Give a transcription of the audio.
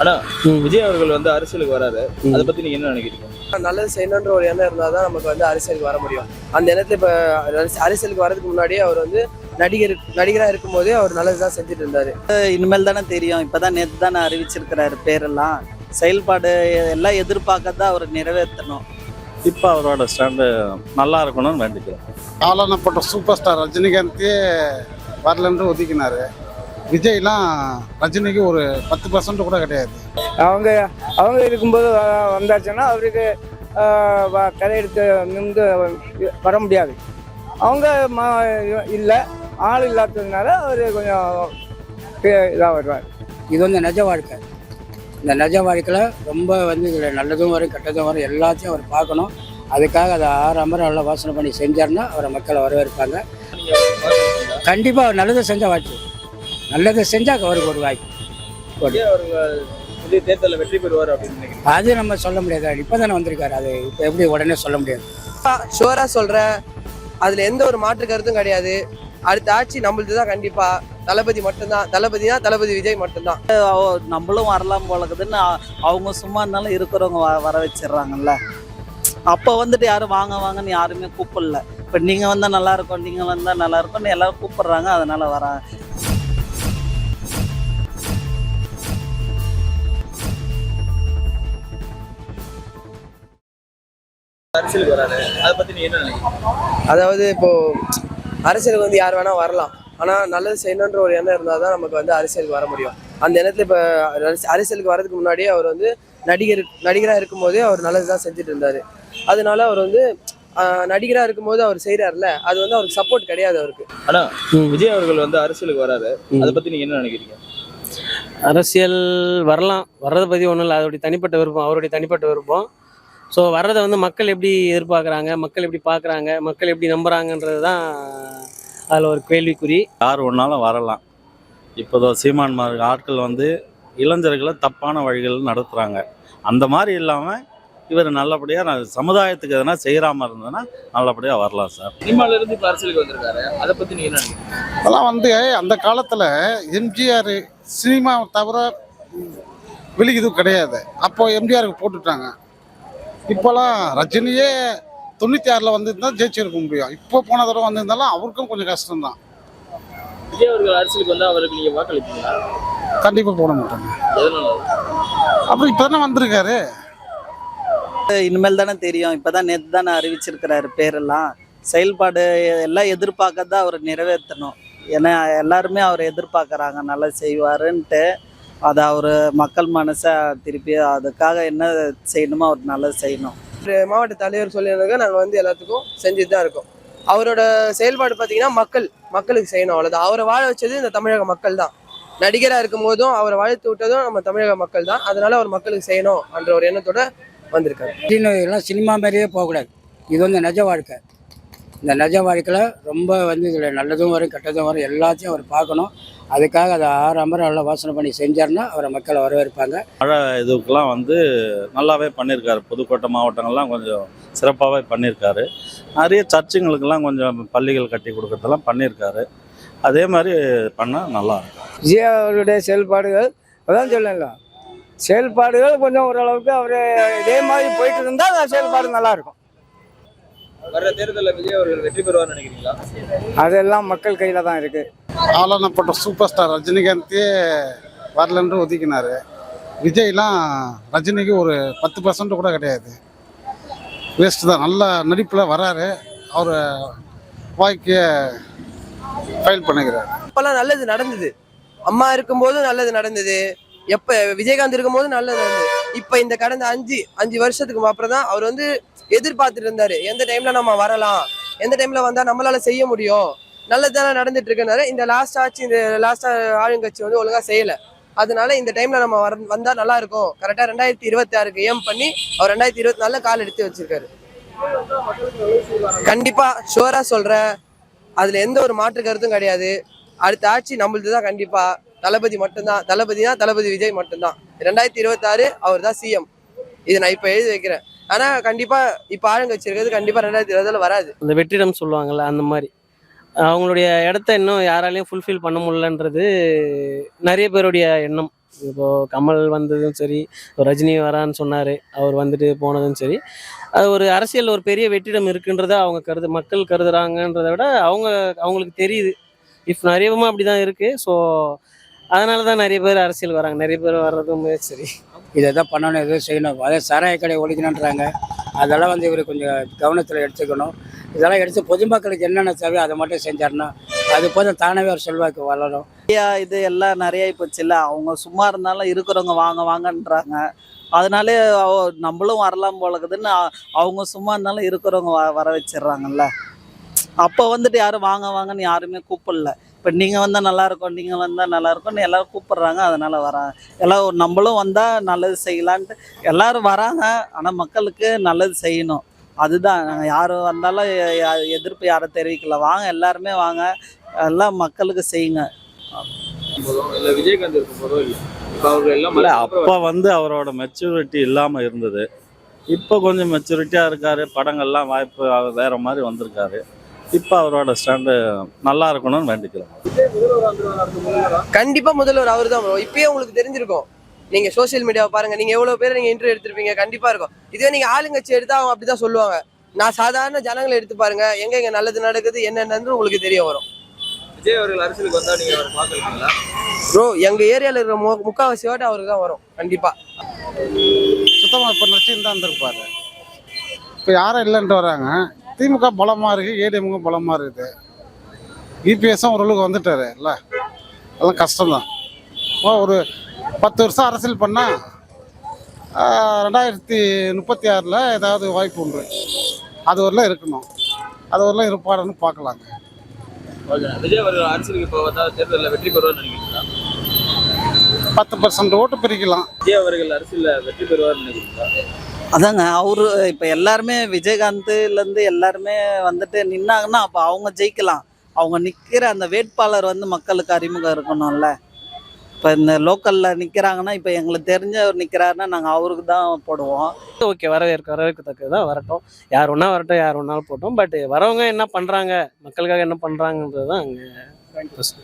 ஆனா விஜய் அவர்கள் வந்து அரசியலுக்கு வராரு. அதை பத்தி நீங்க என்ன நினைக்கிறீங்க? நல்லது செய்யணுன்ற ஒரு எண்ணம் இருந்தால் தான் நமக்கு வந்து அரசியலுக்கு வர முடியும். அந்த எண்ணத்துல இப்போ அரசியலுக்கு வரதுக்கு முன்னாடியே அவர் வந்து நடிகர் நடிகராக இருக்கும்போதே அவர் நல்லது தான் செஞ்சுட்டு இருந்தாரு. இனிமேல் தானே தெரியும். இப்பதான் நேற்று தானே அறிவிச்சிருக்கிறாரு பேரெல்லாம். செயல்பாடு எல்லாம் எதிர்பார்க்க தான் அவர் நிறைவேற்றணும். இப்போ அவரோட ஸ்டாண்டு நல்லா இருக்கணும்னு வேண்டிக்கிறேன். ஆளானப்பட்ட சூப்பர் ஸ்டார் ரஜினிகாந்தே வரலன்னு ஒதுக்கினாரு. விஜய்லாம் ரஜினிக்கு ஒரு பத்து பர்சன்ட் கூட கிடையாது. அவங்க அவங்க இருக்கும்போது வந்தாச்சுன்னா அவருக்கு கதை எடுத்து நின்று வர முடியாது. அவங்க ம இல்லை ஆள் இல்லாததுனால அவர் கொஞ்சம் இதாக வருவார். இது வந்து நிஜ வாழ்க்கை. இந்த நிஜ வாழ்க்கையில் ரொம்ப வந்து இதில் நல்லதும் வரும் கெட்டதும் வரும் எல்லாத்தையும் அவர் பார்க்கணும். அதுக்காக அதை ஆறு அமரம் நல்லா வாசனை பண்ணி செஞ்சாருன்னா அவரை மக்களை வரவேற்பாங்க. கண்டிப்பாக அவர் நல்லதை செஞ்சால் வாய்ப்பு நல்லதை செஞ்சால் அவருக்கு ஒரு வாய்ப்பு. தேர்தலில் வெற்றி பெறுவார் அப்படின்னு அது நம்ம சொல்ல முடியாது. இப்போ தானே வந்திருக்காரு. அது இப்போ எப்படி உடனே சொல்ல முடியாது. ஷுவரா சொல்றேன். அதுல எந்த ஒரு மாற்று கருத்தும் கிடையாது. அடுத்த ஆட்சி நம்மளுது தான் கண்டிப்பா. தளபதி மட்டும்தான். தளபதினா தளபதி விஜய் மட்டும்தான். நம்மளும் வரலாம் போலக்குதுன்னு அவங்க சும்மா இருந்தாலும் இருக்கிறவங்க வ- வர வச்சிடுறாங்கல்ல. அப்போ வந்துட்டு யாரும் வாங்க வாங்கன்னு யாருமே கூப்பிடல. இப்போ நீங்கள் வந்தால் நல்லா இருக்கும் நீங்கள் வந்தால் நல்லா இருக்கும்னு எல்லாரும் கூப்பிடுறாங்க. அதனால வராங்க. அரசியலுக்கு வராரு அதை பத்தி நீங்க என்ன நினைக்கிறீங்க அதாவது இப்போ அரசியலுக்கு வந்து யார் வேணா வரலாம். ஆனா நல்லது செய்யணுன்ற ஒரு எண்ணம் இருந்தால் தான் நமக்கு வந்து அரசியலுக்கு வர முடியும். அந்த எண்ணத்துல இப்போ அரசியலுக்கு வரதுக்கு முன்னாடியே அவர் வந்து நடிகர் நடிகராக இருக்கும்போதே அவர் நல்லது தான் செஞ்சுட்டு இருந்தாரு. அதனால அவர் வந்து ஆஹ், நடிகரா இருக்கும்போது அவர் செய்யறாருல அது வந்து அவருக்கு சப்போர்ட் கிடையாது அவருக்கு. ஆனா விஜய் அவர்கள் வந்து அரசியலுக்கு வராரு. அதை பத்தி நீங்க என்ன நினைக்கிறீங்க? அரசியல் வரலாம். வர்றதை பற்றி ஒன்றும் இல்லை. அதோடைய தனிப்பட்ட விருப்பம் அவருடைய தனிப்பட்ட விருப்பம். ஸோ வர்றதை வந்து மக்கள் எப்படி எதிர்பார்க்குறாங்க? மக்கள் எப்படி பார்க்குறாங்க? மக்கள் எப்படி நம்புறாங்கன்றது தான் அதில் ஒரு கேள்விக்குறி. யார் ஒன்றாலும் வரலாம். இப்போதோ சீமான் மாதிரி ஆட்கள் வந்து இளைஞர்களை தப்பான வழிகள் நடத்துகிறாங்க அந்த மாதிரி இல்லாமல் இவர் நல்லபடியாக சமுதாயத்துக்கு எதனா செய்கிறாம இருந்ததுன்னா நல்லபடியாக வரலாம் சார். சினிமால இருந்து இப்ப அரசியலுக்கு வந்திருக்காரு. அதை பத்தி நீங்க என்ன நினைக்கிறீங்க? அதெல்லாம் வந்து அந்த காலத்தில் எம்ஜிஆர் சினிமா தவிர வெளி இதுவும் கிடையாது. அப்போ எம்ஜிஆருக்கு போட்டுட்டாங்க. இப்போலாம் ரஜினியே தொண்ணூற்றி ஆறில் வந்திருந்தா ஜெயிச்சிருக்க முடியும். இப்போ போன தடவை வந்திருந்தாலும் அவருக்கும் கொஞ்சம் கஷ்டம்தான். விஜய் அவர்கள் அரசியலுக்கு வந்தா அவருக்கு நீங்க வாக்களிப்பீங்களா? கண்டிப்பாக போட மாட்டாங்க அப்புறம் இப்போ தானே வந்திருக்காரு. இனிமேல் தானே தெரியும். இப்பதான் நேற்று தானே அறிவிச்சிருக்கிறாரு பேரெல்லாம். செயல்பாடு எல்லாம் எதிர்பார்க்க தான் அவர் நிறைவேற்றணும். ஏன்னா எல்லாருமே அவர் எதிர்பார்க்குறாங்க. நல்லா செய்வாருன்ட்டு. அதை அவர் மக்கள் மனசை திருப்பி அதுக்காக என்ன செய்யணுமோ அவர் நல்லது செய்யணும். மாவட்ட தலைவர் சொல்லியிருந்தாங்க நாங்கள் வந்து எல்லாத்துக்கும் செஞ்சுட்டு தான் இருக்கோம். அவரோட செயல்பாடு பார்த்தீங்கன்னா மக்கள் மக்களுக்கு செய்யணும் அவ்வளோதான் அவரை வாழ வச்சது இந்த தமிழக மக்கள் தான். நடிகராக இருக்கும் போதும் அவரை வாழ்த்து விட்டதும் நம்ம தமிழக மக்கள் தான். அதனால அவர் மக்களுக்கு செய்யணும் என்ற ஒரு எண்ணத்தோட வந்திருக்காரு. எல்லாம் சினிமா மாதிரியே போகக்கூடாது. இது வந்து நிஜ வாழ்க்கை. இந்த நிஜ வாழ்க்கையில் ரொம்ப வந்து இதில் நல்லதும் வரும் கெட்டதும் வரும் எல்லாத்தையும் அவர் பார்க்கணும். அதுக்காக அதை ஆறு அமரம் நல்லா வாசனை பண்ணி செஞ்சாருன்னா அவரை மக்களை வரவேற்பாங்க. இதுக்கெல்லாம் வந்து நல்லாவே பண்ணியிருக்காரு. புதுக்கோட்டை மாவட்டங்கள்லாம் கொஞ்சம் சிறப்பாகவே பண்ணியிருக்காரு. நிறைய சர்ச்சுங்களுக்கெல்லாம் கொஞ்சம் பள்ளிகள் கட்டி கொடுக்கறதெல்லாம் பண்ணியிருக்காரு. அதே மாதிரி பண்ணால் நல்லா இருக்கும். விஜய் அவருடைய செயல்பாடுகள் அதான் சொல்லல. செயல்பாடுகள் கொஞ்சம் ஓரளவுக்கு அவர் இதே மாதிரி போயிட்டு இருந்தால் அந்த செயல்பாடு நல்லா வர்ற தேர்தலில் விஜய் அவர்கள் வெற்றி பெறுவார்னு நினைக்கிறீங்களா? அதெல்லாம் மக்கள் கையில் தான் இருக்கு. ஆளானப்பட்ட சூப்பர் ஸ்டார் ரஜினிகாந்தே வரலன்னு ஒதுக்கினாரு. விஜய்லாம் ரஜினிக்கு ஒரு பத்து பர்சன்ட் கூட கிடையாது. வேஸ்ட் தான். நல்ல நடிப்பில் வராரு. அவர் வாழ்க்கையை ஃபைல் பண்ணுகிறார் அப்பெல்லாம் நல்லது நடந்தது. அம்மா இருக்கும்போது நல்லது நடந்தது. எப்ப விஜயகாந்த் இருக்கும்போது நல்லது நடந்தது. இப்போ இந்த கடந்த அஞ்சு அஞ்சு வருஷத்துக்கு அப்புறம் தான் அவர் வந்து எதிர்பார்த்துட்டு இருந்தாரு எந்த டைம்ல நம்ம வரலாம்? எந்த டைம்ல வந்தா நம்மளால செய்ய முடியும்? நல்லது நடந்துட்டு இருக்குனாரு இந்த லாஸ்ட் ஆட்சி இந்த லாஸ்ட் ஆளுங்கட்சி வந்து ஒழுங்கா செய்யல. அதனால இந்த டைம்ல நம்ம வர வந்தா நல்லா இருக்கும். கரெக்டா ரெண்டாயிரத்தி இருபத்தி ஆறுக்கு ஏம் பண்ணி அவர் ரெண்டாயிரத்தி இருபத்தி நாலுல கால் எடுத்து வச்சிருக்காரு. கண்டிப்பா ஷுவரா சொல்றேன். அதுல எந்த ஒரு மாற்று கருத்தும் கிடையாது. அடுத்த ஆட்சி நம்மளது தான் கண்டிப்பா. தளபதி மட்டும்தான். தளபதினா தளபதி விஜய் மட்டும்தான். ரெண்டாயிரத்தி இருபத்தாறு அவர் தான் சிஎம் இதை நான் இப்போ எழுதி வைக்கிறேன். ஆனால் கண்டிப்பாக இப்போ ஆளுங்கட்சி இருக்கிறது கண்டிப்பாக ரெண்டாயிரத்தி இருபதில் வராது. அந்த வெற்றிடம் சொல்லுவாங்கள்ல அந்த மாதிரி. அவங்களுடைய இடத்த இன்னும் யாராலையும் ஃபுல்ஃபில் பண்ண முடியலன்றது நிறைய பேருடைய எண்ணம். இப்போ கமல் வந்ததும் சரி ரஜினி வரான்னு சொன்னார் அவர் வந்துட்டு போனதும் சரி. அது ஒரு அரசியல் ஒரு பெரிய வெற்றிடம் இருக்குன்றத அவங்க கருது மக்கள் கருதுறாங்கன்றதை விட அவங்க அவங்களுக்கு தெரியுது. இஃப் நிறையவும் அப்படி தான் இருக்குது ஸோ அதனால தான் நிறைய பேர் அரசியல் வராங்க. நிறைய பேர் வர்றதுமே சரி. இதை தான் பண்ணணும் எதுவும் செய்யணும். அதே சாராய கடை ஒழிக்கணுன்றாங்க அதெல்லாம் வந்து இவர் கொஞ்சம் கவனத்தில் எடுத்துக்கணும். இதெல்லாம் எடுத்து பொதுமக்களுக்கு என்னென்ன தேவையோ அதை மட்டும் செஞ்சாருன்னா அது போதும் தானாகவே ஒரு செல்வாக்கு வளரும். ஐயா இது எல்லாம் நிறைய போச்சு இல்லை? அவங்க சும்மா இருந்தாலும் இருக்கிறவங்க வாங்க வாங்கன்றாங்க. அதனாலே அவ- நம்மளும் வரலாம் போலக்குதுன்னு அவங்க சும்மா இருந்தாலும் இருக்கிறவங்க வ வர வச்சிடுறாங்கல்ல? அப்போ வந்துட்டு யாரும் வாங்க வாங்கன்னு யாருமே கூப்பிடல. இப்போ நீங்கள் வந்தால் நல்லா இருக்கும் நீங்கள் வந்தால் நல்லா இருக்கும்னு எல்லாரும் கூப்பிடுறாங்க. அதனால வராங்க. எல்லாம் நம்மளும் வந்தால் நல்லது செய்யலான்ட்டு எல்லாரும் வராங்க. ஆனால் மக்களுக்கு நல்லது செய்யணும். அதுதான். நாங்கள் யார் வந்தாலும் எதிர்ப்பு யாரும் தெரிவிக்கல. வாங்க எல்லாருமே வாங்க. எல்லாம் மக்களுக்கு செய்யுங்க. அப்போ வந்து அவரோட மெச்சூரிட்டி இல்லாமல் இருந்தது. இப்போ கொஞ்சம் மெச்சூரிட்டியாக இருக்காரு. படங்கள்லாம் வாய்ப்பு வேற மாதிரி வந்திருக்காரு. இப்போ அவரோட ஸ்டாண்டு நல்லா இருக்கணும்னு வேண்டிக்கிறோம் கண்டிப்பா முதல்வர் அவர் தான் இப்பயே உங்களுக்கு தெரிஞ்சிருக்கும். நீங்க சோஷியல் மீடியாவை பாருங்க. நீங்க எவ்வளவு பேர் நீங்க இன்டர்வியூ எடுத்திருப்பீங்க? கண்டிப்பா இருக்கும். இதுவே நீங்க ஆளுங்கட்சி எடுத்தா அவங்க அப்படிதான் சொல்லுவாங்க. நான் சாதாரண ஜனங்களை எடுத்து பாருங்க. எங்க எங்க நல்லது நடக்குது என்னென்னு உங்களுக்கு தெரிய வரும். விஜய் அவர்கள் அரசியலுக்கு வந்தா நீங்க அவரை பாக்குறீங்களா ப்ரோ எங்க ஏரியால இருக்கிற மு- முக்காவாசி வாட்டி அவருக்கு தான் வரும். கண்டிப்பா. சுத்தமாக இப்போ நடிச்சுன்னு தான் இருந்திருப்பாரு. இப்போ யாரும் இல்லைன்ட்டு வராங்க. திமுக பலமாக இருக்குது ஏடிஎம்க பலமாக இருக்குது. இபிஎஸும் ஓரளவுக்கு வந்துட்டாரு இல்லை? அதெல்லாம் கஷ்டம்தான். ஒரு பத்து வருஷம் அரசியல் பண்ணால் ரெண்டாயிரத்தி முப்பத்தி ஆறில் ஏதாவது வாய்ப்பு உண்டு. அது வரலாம் இருக்கணும். அது வரலாம் இருப்பாருன்னு பார்க்கலாங்க. விஜய் அவர்கள் அரசியலுக்கு இப்போ தேர்தலில் வெற்றி பெறுவார்னு நினைக்கிறீங்களா? பத்து பர்சன்ட் ஓட்டு பிரிக்கலாம். விஜய் அவர்கள் அரசியல்ல வெற்றி பெறுவார்னு நினைக்கிறீங்களா? அதாங்க அவரு இப்போ எல்லாருமே விஜயகாந்த்லேருந்து எல்லாருமே வந்துட்டு நின்னாங்கன்னா அப்போ அவங்க ஜெயிக்கலாம். அவங்க நிற்கிற அந்த வேட்பாளர் வந்து மக்களுக்கு அறிமுகம் இருக்கணும்ல. இப்போ இந்த லோக்கலில் நிற்கிறாங்கன்னா இப்போ எங்களுக்கு தெரிஞ்சவர் நிற்கிறாருன்னா நாங்கள் அவருக்கு தான் போடுவோம். ஓகே வரவேற்க வரவேற்கத்தக்கது தான் வரட்டும். யார் ஒன்றா வரட்டும் யார் ஒன்றாலும் போட்டோம். பட் வரவங்க என்ன பண்ணுறாங்க மக்களுக்காக என்ன பண்ணுறாங்கன்றது தான் அங்கே